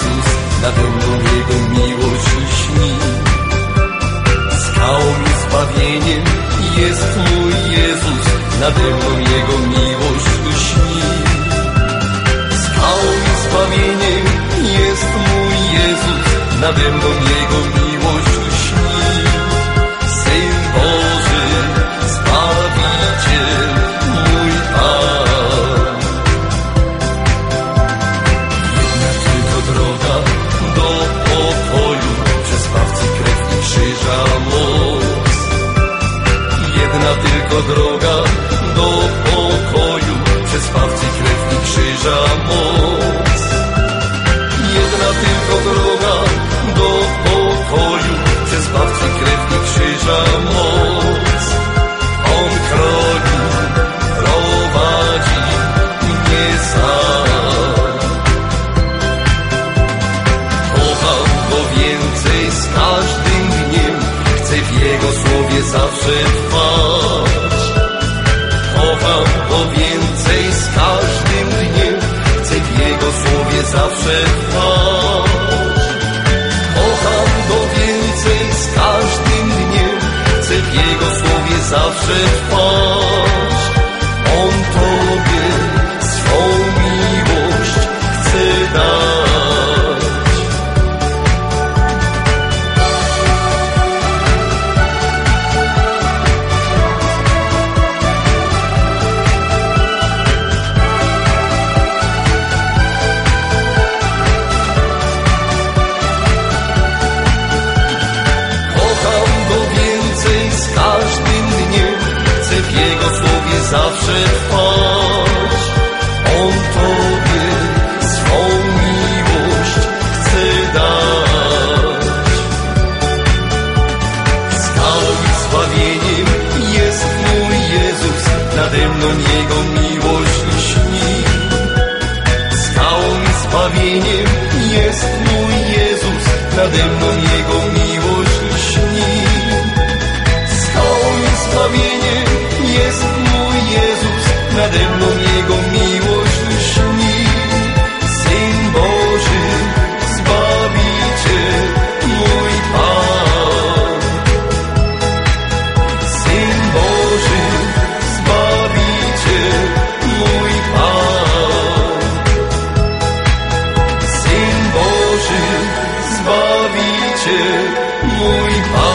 Jezus na Jego miłość śni. Skałą i zbawieniem jest mój Jezus, na pełną Jego miłość śni. Skałą i zbawieniem jest mój Jezus, na pełną Jego miłość Tylko droga do pokoju, przez Zbawcy krew i krzyża moc. Jedna tylko droga do pokoju, przez Zbawcy krew i krzyża moc. On chroni, prowadzi mnie sam. Kocham go więcej z każdym dniem, chcę w Jego słowie zawsze trwać. Zawsze trwać. Kocham go więcej z każdym dniem, chcę w Jego słowie zawsze trwać. Zawsze trwać. On Tobie swą miłość chce dać. Skałą i zbawieniem jest mój Jezus, nade mną Jego miłość śni. Skałą i zbawieniem jest mój Jezus, nade mną Jego 却不一